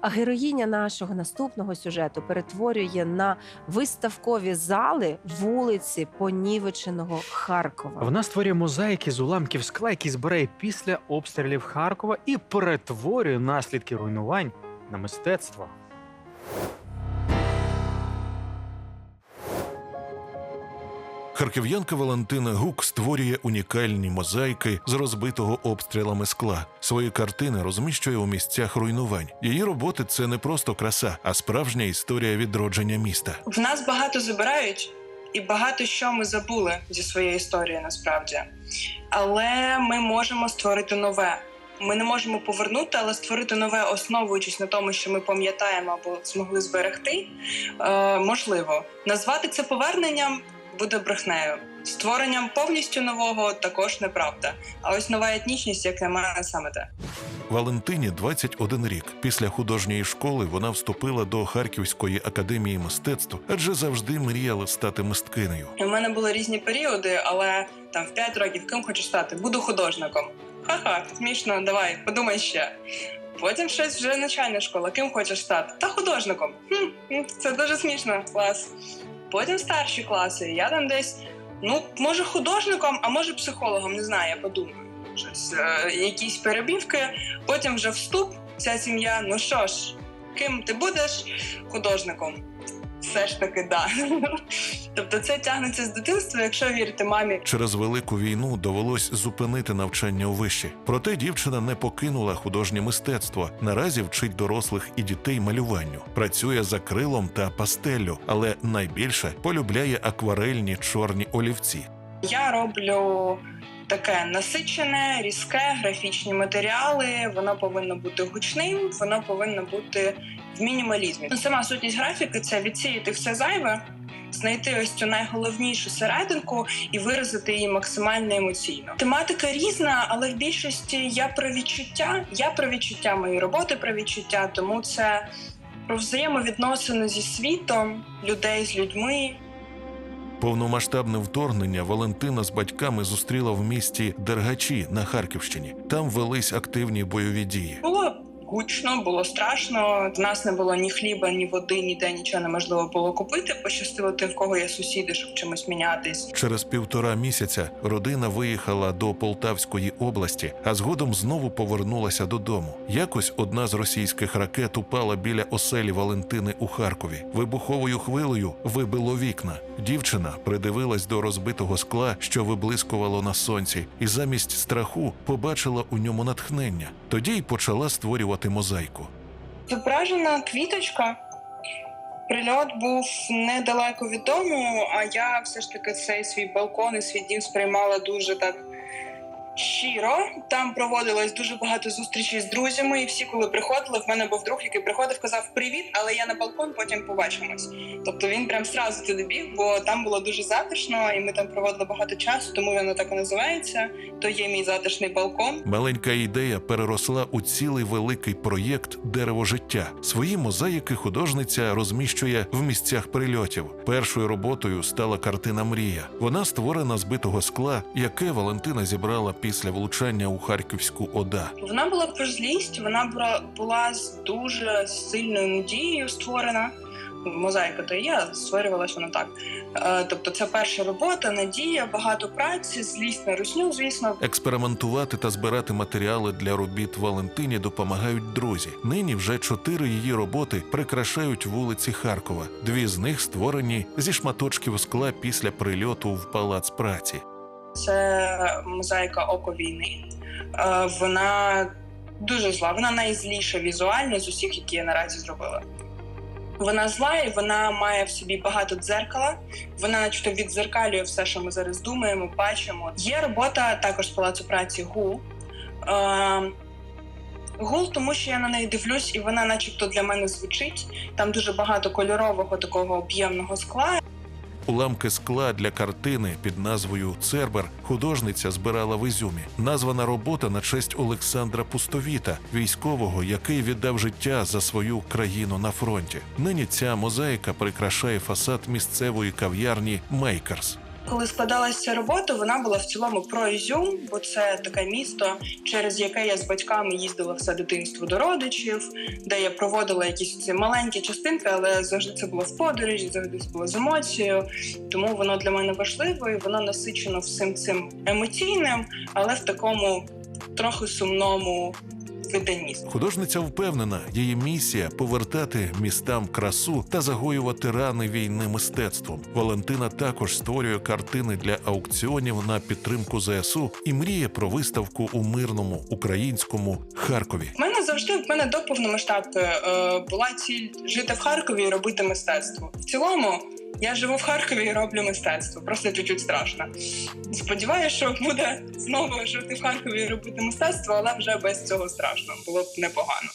А героїня нашого наступного сюжету перетворює на виставкові зали вулиці понівеченого Харкова. Вона створює мозаїки з уламків скла, які збирає після обстрілів Харкова і перетворює наслідки руйнувань на мистецтво. Харків'янка Валентина Гук створює унікальні мозаїки з розбитого обстрілами скла. Свої картини розміщує у місцях руйнувань. Її роботи це не просто краса, а справжня історія відродження міста. В нас багато забирають, і багато що ми забули зі своєї історії насправді. Але ми можемо створити нове. Ми не можемо повернути, але створити нове, основуючись на тому, що ми пам'ятаємо або змогли зберегти, е, можливо. Назвати це поверненням буде брехнею. Створенням повністю нового також неправда. А ось нова етнічність, як на мене, саме те. Валентині 21 рік. Після художньої школи вона вступила до Харківської академії мистецтв, адже завжди мріяла стати мисткинею. В мене були різні періоди, але там в 5 років ким хочеш стати? Буду художником. Ха-ха, смішно, давай, подумай ще. Потім щось вже начальна школа. Ким хочеш стати? Та художником. Хм, це дуже смішно, клас. Потім старші класи. Я там десь, ну, може, художником, а може психологом, не знаю, я подумаю. Щось, е, якісь перебівки, потім вже вступ, ця сім'я. Ну що ж, ким ти будеш? Художником. Все ж таки, да. Тобто це тягнеться з дитинства, якщо вірити мамі. Через велику війну довелось зупинити навчання у виші. Проте дівчина не покинула художнє мистецтво. Наразі вчить дорослих і дітей малюванню. Працює за крилом та пастеллю, але найбільше полюбляє акварельні чорні олівці. Я роблю таке насичене, різке, графічні матеріали. Воно повинно бути гучним, воно повинно бути в мінімалізмі. Ну, Сама сутність графіки це відсіяти все зайве, знайти ось цю найголовнішу серединку і виразити її максимально емоційно. Тематика різна, але в більшості я про відчуття. Я про відчуття моєї роботи, про відчуття, тому це про взаємовідносини зі світом, людей з людьми. Повномасштабне вторгнення Валентина з батьками зустріла в місті Дергачі на Харківщині. Там велись активні бойові дії. Було гучно, було страшно. В нас не було ні хліба, ні води, ніде нічого неможливо було купити. Пощастило те, в кого є сусіди, щоб чимось мінятись. Через півтора місяця родина виїхала до Полтавської області, а згодом знову повернулася додому. Якось одна з російських ракет упала біля оселі Валентини у Харкові. Вибуховою хвилею вибило вікна. Дівчина придивилась до розбитого скла, що виблискувало на сонці, і замість страху побачила у ньому натхнення. Тоді й почала створювати мозаїку. Зображена квіточка. Прильот був недалеко від дому, а я все ж таки цей свій балкон і свій дім сприймала дуже так щиро. Там проводилось дуже багато зустрічей з друзями, і всі, коли приходили, в мене був друг, який приходив, казав Привіт, але я на балкон, потім побачимось. Тобто він прям сразу туди біг, бо там було дуже затишно, і ми там проводили багато часу, тому воно так і називається. То є мій затишний балкон. Маленька ідея переросла у цілий великий проєкт Дерево життя. Свої мозаїки художниця розміщує в місцях прильотів. Першою роботою стала картина Мрія. Вона створена з битого скла, яке Валентина зібрала після влучання у Харківську ОДА. Вона була про злість, вона була, була з дуже сильною надією створена. Мозаїка то є, створювалася вона так. Е, тобто, це перша робота, надія, багато праці, злість на русню, звісно. Експериментувати та збирати матеріали для робіт Валентині допомагають друзі. Нині вже чотири її роботи прикрашають вулиці Харкова. Дві з них створені зі шматочків скла після прильоту в палац праці. Це мозаїка Око війни. Е, Вона дуже зла. Вона найзліша візуально з усіх, які я наразі зробила. Вона зла і вона має в собі багато дзеркала. Вона, начебто, віддзеркалює все, що ми зараз думаємо, бачимо. Є робота також з палацу праці ГУ. Е, Гул, тому що я на неї дивлюсь, і вона, начебто, для мене звучить. Там дуже багато кольорового такого об'ємного скла. Уламки скла для картини під назвою Цербер художниця збирала в Ізюмі. Названа робота на честь Олександра Пустовіта, військового, який віддав життя за свою країну на фронті. Нині ця мозаїка прикрашає фасад місцевої кав'ярні Мейкерс. Коли складалася робота, вона була в цілому про Ізюм, бо це таке місто, через яке я з батьками їздила все дитинство до родичів, де я проводила якісь ці маленькі частинки, але завжди це було в подорожі, завжди це було з емоцією. Тому воно для мене важливо і воно насичено всім цим емоційним, але в такому трохи сумному виданні. Художниця впевнена, її місія повертати містам красу та загоювати рани війни мистецтвом. Валентина також створює картини для аукціонів на підтримку ЗСУ і мріє про виставку у мирному українському Харкові. У мене завжди в мене до повномасштабки е, була ціль жити в Харкові і робити мистецтво. В цілому я живу в Харкові і роблю мистецтво. Просто чуть-чуть страшно. Сподіваюся, що буде знову жити в Харкові і робити мистецтво, але вже без цього страшно було б непогано.